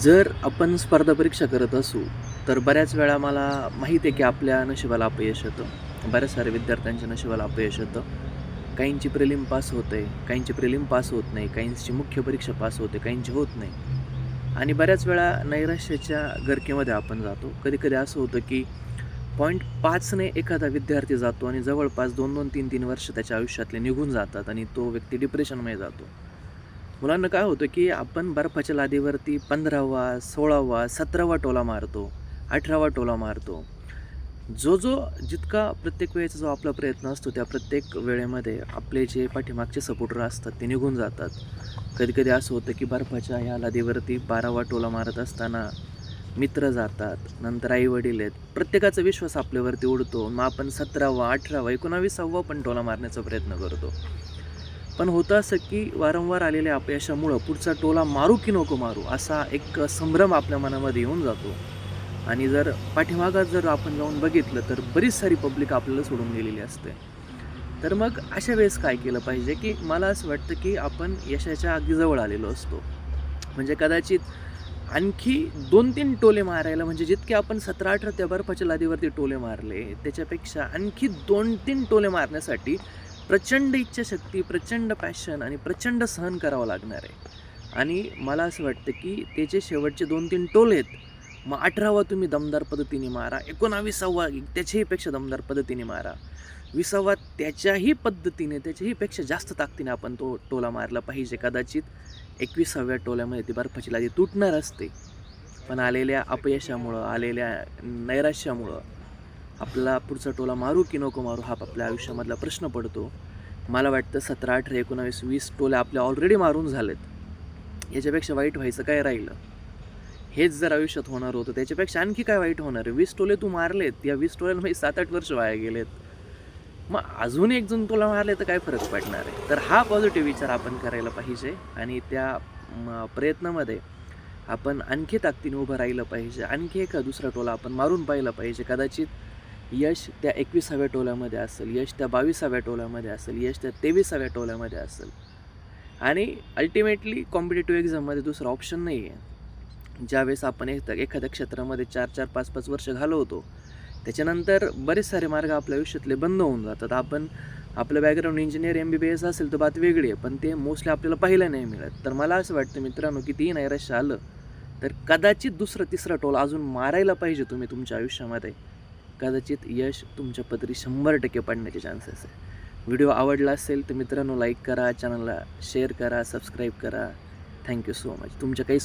जर आपण स्पर्धा परीक्षा करत असू तर बऱ्याच वेळा मला माहीत आहे की आपल्या नशिबाला अपयश येतं. बऱ्याच साऱ्या विद्यार्थ्यांच्या नशिबाला अपयश येतं. काहींची प्रिलिम पास होते काहींची प्रिलिम पास होत नाही काहींची मुख्य परीक्षा पास होते काहींची होत नाही. आणि बऱ्याच वेळा नैराश्याच्या गर्केमध्ये आपण जातो. कधी कधी असं होतं की पॉईंट पाचने एखादा विद्यार्थी जातो आणि जवळपास दोन दोन तीन तीन वर्ष त्याच्या आयुष्यातले निघून जातात आणि तो व्यक्ती डिप्रेशनमध्ये जातो. मुलांना काय होतं की आपण बर्फाच्या लादीवरती पंधरावा सोळावा सतरावा टोला मारतो अठरावा टोला मारतो. जो जो जितका प्रत्येक वेळेचा जो आपला प्रयत्न असतो त्या प्रत्येक वेळेमध्ये आपले जे पाठीमागचे सपोर्टर असतात ते निघून जातात. कधीकधी असं होतं की बर्फाच्या ह्या लादीवरती बारावा टोला मारत असताना मित्र जातात नंतर आई वडील आहेत. प्रत्येकाचा विश्वास आपल्यावरती उडतो. मग आपण सतरावा अठरावा एकोणावीसावा पण टोला मारण्याचा प्रयत्न करतो. पण होतं असं की वारंवार आलेल्या अपयशामुळं पुढचा टोला मारू की नको मारू असा एक संभ्रम आपल्या मनामध्ये येऊन जातो. आणि जर पाठीमागात जर आपण जाऊन बघितलं तर बरीच सारी पब्लिक आपल्याला सोडून गेलेली असते. तर मग अशा वेळेस काय केलं पाहिजे की मला असं वाटतं की आपण यशाच्या अगदी जवळ आलेलो असतो. म्हणजे कदाचित आणखी दोन तीन टोले मारायला म्हणजे जितके आपण सतरा अठरा त्या बर्फाच्या लादीवरती टोले मारले त्याच्यापेक्षा आणखी दोन तीन टोले मारण्यासाठी प्रचंड इच्छाशक्ती प्रचंड पॅशन आणि प्रचंड सहन करावं लागणार आहे. आणि मला असं वाटतं की त्याचे शेवटचे दोन तीन टोले आहेत मग अठरावा तुम्ही दमदार पद्धतीने मारा एकोणावीसावा त्याच्याही पेक्षा दमदार पद्धतीने मारा. विसावा त्याच्याही पद्धतीने त्याच्याही पेक्षा जास्त ताकदीने आपण तो टोला मारला पाहिजे. कदाचित एकविसाव्या टोल्यामध्ये ती बर्फाची लादी तुटणार असते. पण आलेल्या अपयशामुळं आलेल्या नैराश्यामुळं आपला पुढचा टोला मारू की नको मारू हा आपल्या आयुष्यामधला प्रश्न पडतो. मला वाटतं सतरा अठरा एकोणावीस वीस टोले आपल्या ऑलरेडी मारून झालेत. याच्यापेक्षा वाईट व्हायचं काय राहिलं? हेच जर आयुष्यात होणार होतं त्याच्यापेक्षा आणखी काय वाईट होणार? आहे वीस टोले तू मारलेत या वीस टोल्यांमध्ये सात आठ वर्ष वाया गेलेत. मग अजून एक जण तुला मारले तर काय फरक पडणार आहे? तर हा पॉझिटिव्ह विचार आपण करायला पाहिजे आणि त्या म, प्रयत्नामध्ये आपण आणखी ताकदीने उभं राहिलं पाहिजे. आणखी एका दुसरा टोला आपण मारून पाहिलं पाहिजे. कदाचित यश त्या एकविसाव्या टोलामध्ये असेल यश त्या बावीसाव्या टोल्यामध्ये असेल यश त्या तेविसाव्या टोल्यामध्ये असेल. आणि अल्टिमेटली कॉम्पिटेटिव्ह एक्झाममध्ये दुसरा ऑप्शन नाही आहे ज्यावेळेस आपण एक एखाद्या क्षेत्रामध्ये चार चार पाच पाच वर्ष घालवतो त्याच्यानंतर बरेच सारे मार्ग आपल्या आयुष्यातले बंद होऊन जातात. आपण आपलं background engineer M B B S असेल तर बात वेगळी आहे पण ते मोस्टली आपल्याला पाहायला नाही मिळत. तर मला असं वाटतं मित्रांनो कितीही नैराश्य आलं तर कदाचित दुसरं तिसरं टोल अजून मारायला पाहिजे तुम्ही तुमच्या आयुष्यामध्ये. कदाचित यश तुमच्या पदरी शंभर टक्के पडण्याचे चान्सेस आहे. व्हिडिओ आवडला असेल तर मित्रांनो लाईक करा चॅनलला शेअर करा सबस्क्राईब करा. थँक्यू सो मच तुमच्या काही